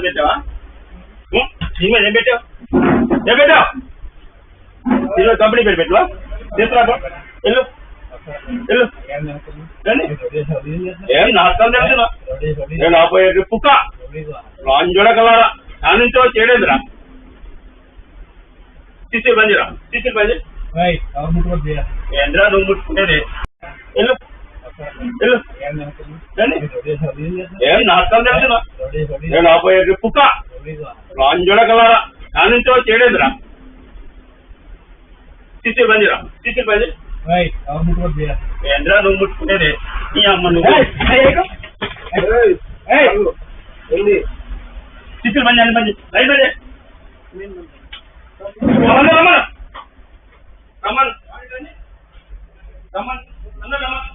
పెట్టావా ఏం పెట్టావు ఏం పెట్టావు ఈరోజు కంపెనీ పేరు పెట్టవా తీసుకురా వెళ్ళు వెళ్ళు ఏం నేను ఆపోయే పుక్క నా చేయలేదురా సిసిల్ బందిరా సిసిల్ బంది ఏంద్రా నువ్వు ముట్టుకునేది వెళ్ళు వెళ్ళు. ఏం నాటకం నేను ఆపోయే పుక్క నా చేయలేదురా సిసిల్ బందిరా సిసిల్ బంది ఏంద్రా నువ్వు ముట్టుకునేది ఈ అమ్మ నువ్వు సిసిల్ బంది అని బంది రైట్ బంది రమ్మను రమ్మను రమ్మను రమ్మను అందరూ రమ్మను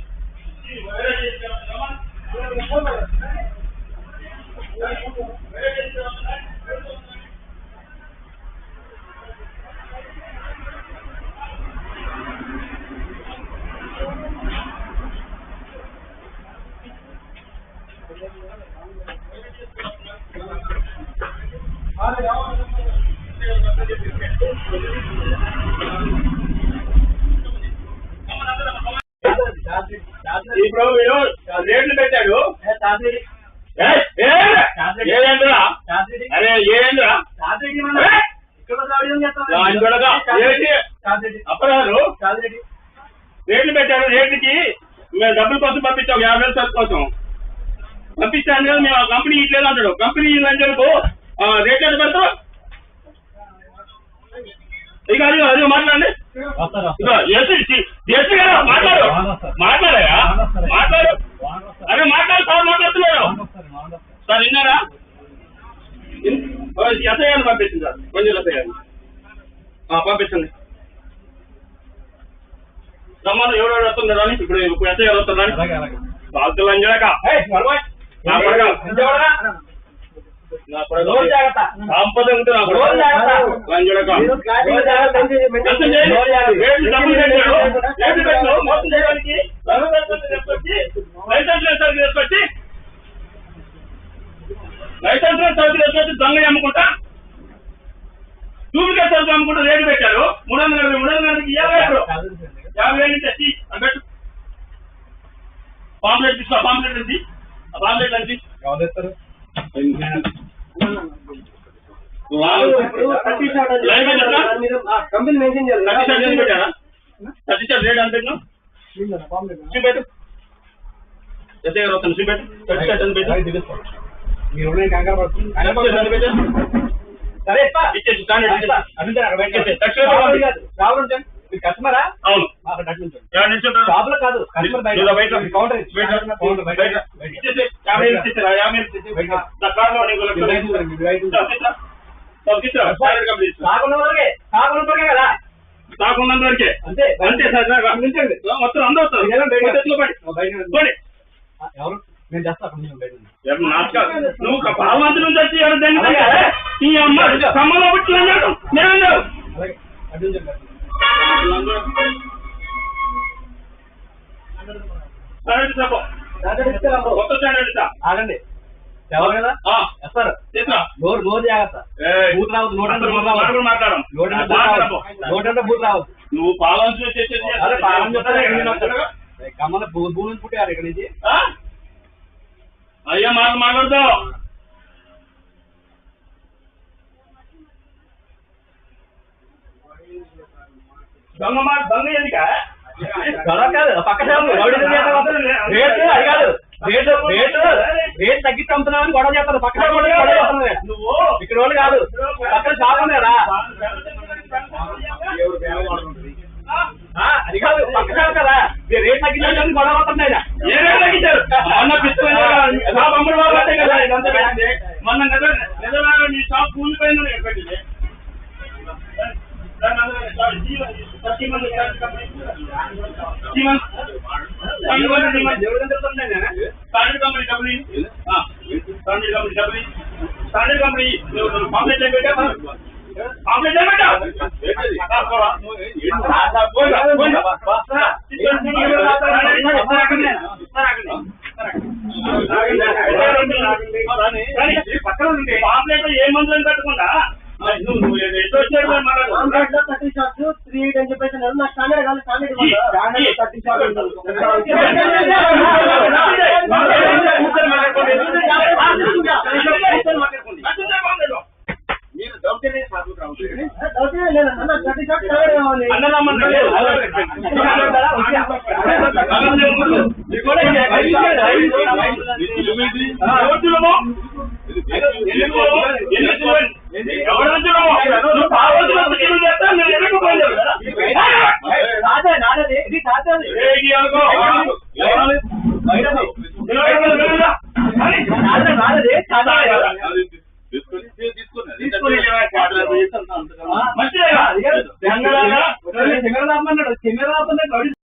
ఇప్పుడు రేట్లు పెట్టాడు? అరే ఏంద్రా అప్పగారు రేట్లు పెట్టాడు రేట్లకి. మేము డబ్బుల కోసం పంపించాం యాభై వేల కోసం. పంపించాను కదా మేము ఆ కంపెనీ ఇట్లేదు అంటాడు కంపెనీ లంచలకు రేట్లు ఎంత పెడతావు? ఇక అది అది మాట్లాడండి. ఇదిగో, ఏసీ, సి- ఏసీ గారు, మాట్లాడు. మాట్లాడయా మాట్లాడు. అరే మాట్లాడు సార్ మాట్లాడుతున్నాడు. సార్ విన్నారా? ఎస్ఐ గారిని పంపించింది సార్. కొంచెం ఎస్ఐ గారిని పంపించండి. రమ్మను ఎవరెవరు వస్తున్నారు అని ఇప్పుడు ఎస్ఐ గారు వస్తున్నారు బాగా లంజాక నా కొడక. నా కొడక. సంపద ఉంటే నా కొడక. లంజాక ఎంత చేయాలి? రేట్లు డబ్బులు పెట్టాడు. రేట్లు పెట్టాడు. మోసం చేయడానికి లైసెన్స్ లైసెన్స్ లేదు తీసుకొచ్చి లైసెన్స్ లేదు తీసుకొచ్చి దొంగ అమ్ముకుంటా. డూప్లికేట్ సరుకు అమ్ముకుంటా రేటు పెట్టారు. మూడు వందల మూడు వందల నలభై యాభై ఆరు యాభై వేలు నుంచి తెచ్చి పెట్టు. పాంప్లెట్ తీసుకో పాంప్లెట్ నుంచి లైవ్ పెట్టారా? కంపెనీ ఎంత పెట్టారా? థర్టీ షార్ట్ రేట్ పెట్టినా చూపెట్టు ఎస్ఐ గారు వస్తాను చూపెట్టు థర్టీ షార్ట్ ఎంత పెట్టు. మీరు కంగారు పడుతుంది ఎంత పెట్టు. సరే ఇచ్చేసి స్టాండర్డ్ కస్టమరా అవును. షాప్లో కాదు కస్టమర్ బయట. బయట. కౌంటర్ కౌంటర్ యాభై ఇచ్చేసారా? యాభై ఇచ్చేసి వరకే కదా స్టాక్ ఉన్నంత వరకే అంతే అంతే సార్ గమనించండి. మొత్తం అందరూ వస్తారు. ఎవరు? నేను చేస్తా అక్కడ నుంచి బయట నుంచి. ఎవరు? నాటకాలు? నువ్వు అలాగే. దగ్గర? ఈ అమ్మ పుట్టిన నేను ఆగండి. ఎవరు కదా? తీసుకురా. నోరు జాగ్రత్త. బూత్ రావద్దు మాట్లాడడం. బూత్. రావద్దు. నువ్వు పాలన అదే పాలన భూమి నుంచి పుట్టారు ఇక్కడ నుంచి? అయ్యా మాట మాట్లాడతావు దొంగ మాట దొంగ ఎందుక? గొడవ కాదు పక్క షాపు రౌడీ చేత మాత్రం రేటు అది కాదు. రేటు రేటు రేట్ తగ్గించి అమ్ముతున్నామని గొడవ చేస్తారు. పక్క షాపు వాళ్ళు గొడవ చేస్తున్నారు నువ్వు ఇక్కడ వాళ్ళు కాదు. పక్కన షాప్ ఉన్నారా అది కాదు. పక్క షాప్ కదా? రేట్ తగ్గించాలని గొడవ పడుతుంది standard company company standard company company standard company pamphlet పెట్టా పాంప్లెట్ పెట్టా పక్కన ఉంటే పాంప్లెట్ ఏ మందులు కట్టకుండా నువ్వు ఎటు వచ్చాడు మరి? దౌర్జన్యం సాధువు రావచ్చు నాదే